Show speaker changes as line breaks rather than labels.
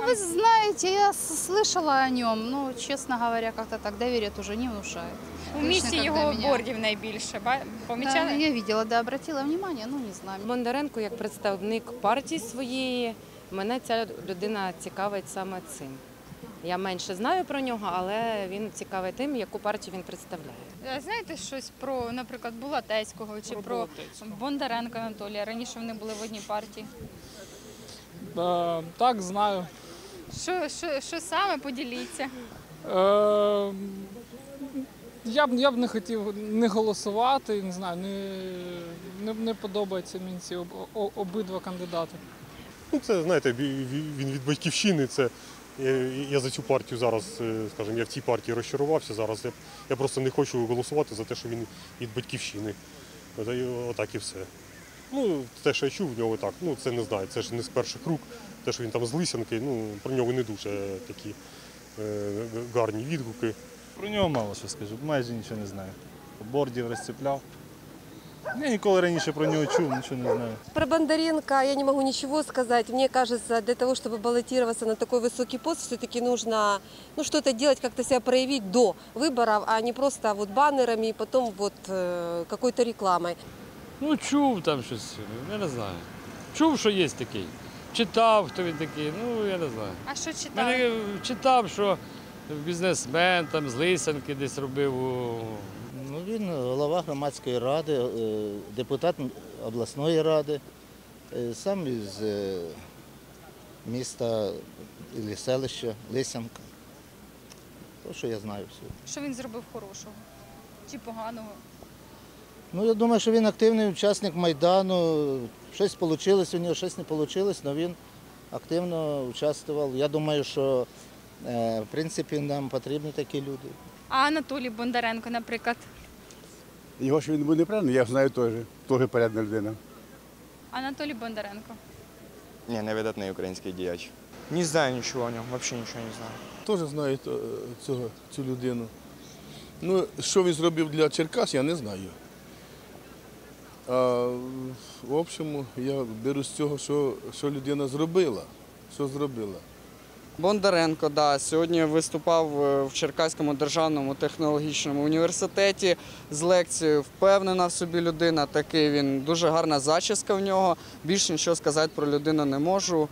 Да вы знаете, я слышала о нем, но, честно говоря, как-то так доверие уже не внушает.
У місті його
меня-
бордів найбільше. Ба-
Да,
Помічали?
я видела, да, обратила внимание, ну не знаю.
Бондаренко як представник партії своєї, мене ця людина цікавить саме цим. Я менше знаю про нього, але він цікавий тим, яку партію він представляє.
Знаєте щось про, наприклад, Булатецького чи про, Бондаренка Анатолія? Раніше вони були в одній партії.
Е, так, знаю.
Що, що, що саме поділіться?
Е, я, б, я б не хотів не голосувати, не знаю, не, не, не подобаються мені ці об, о- обидва кандидати.
Ну, це, знаєте, ві- ві- він від батьківщини. Це я, я за цю партію зараз, е, скажімо, я в цій партії розчарувався. Зараз я, я просто не хочу голосувати за те, що він від батьківщини. Отак і все. Ну, те, що я чув в нього так, ну це не знаю, це ж не з перших рук. Те, що він там з Лисянки, ну про нього не дуже такі е, гарні відгуки.
Про нього мало що скажу, майже нічого не знаю. Бордів розцепляв. Я ніколи раніше про нього чув, нічого не знаю.
Про Бондаренко я не могу ничего сказать. Мне кажется, для того, чтобы баллотироваться на такой высокий пост, все-таки нужно ну, что-то делать, как-то себя проявить до выборов, а не просто вот баннерами и потом вот э, какой-то рекламой.
Ну, чув там щось, я не знаю. Чув, що є такий. Читав, хто він такий, ну я не знаю.
А що читали?
Мене читав, що бізнесмен там з Лисянки десь робив.
Ну, він голова громадської ради, е, депутат обласної ради, е, сам із е, міста і селища Лисянка. То, що я знаю все.
Що він зробив хорошого? Чи поганого?
Ну, я думаю, що він активний учасник Майдану. Щось вийшло у нього, щось не вийшло, але він активно участвував. Я думаю, що е, в принципі нам потрібні такі люди.
А Анатолій Бондаренко, наприклад.
Його ж він був неправильний, я знаю теж. Теж порядна людина.
Анатолій Бондаренко.
Ні, невидатний український діяч. Не знаю нічого о ньому, взагалі нічого не знаю.
Теж знаю е, цього, цю людину. Ну, що він зробив для Черкас, я не знаю. А в общем, я беру з цього, що, що людина зробила. Що зробила.
Бондаренко, да, сьогодні виступав е, в Черкаському державному технологічному університеті з лекцією. Впевнена в собі людина. Такий він дуже гарна зачіска в нього. Більше нічого сказати про людину не можу.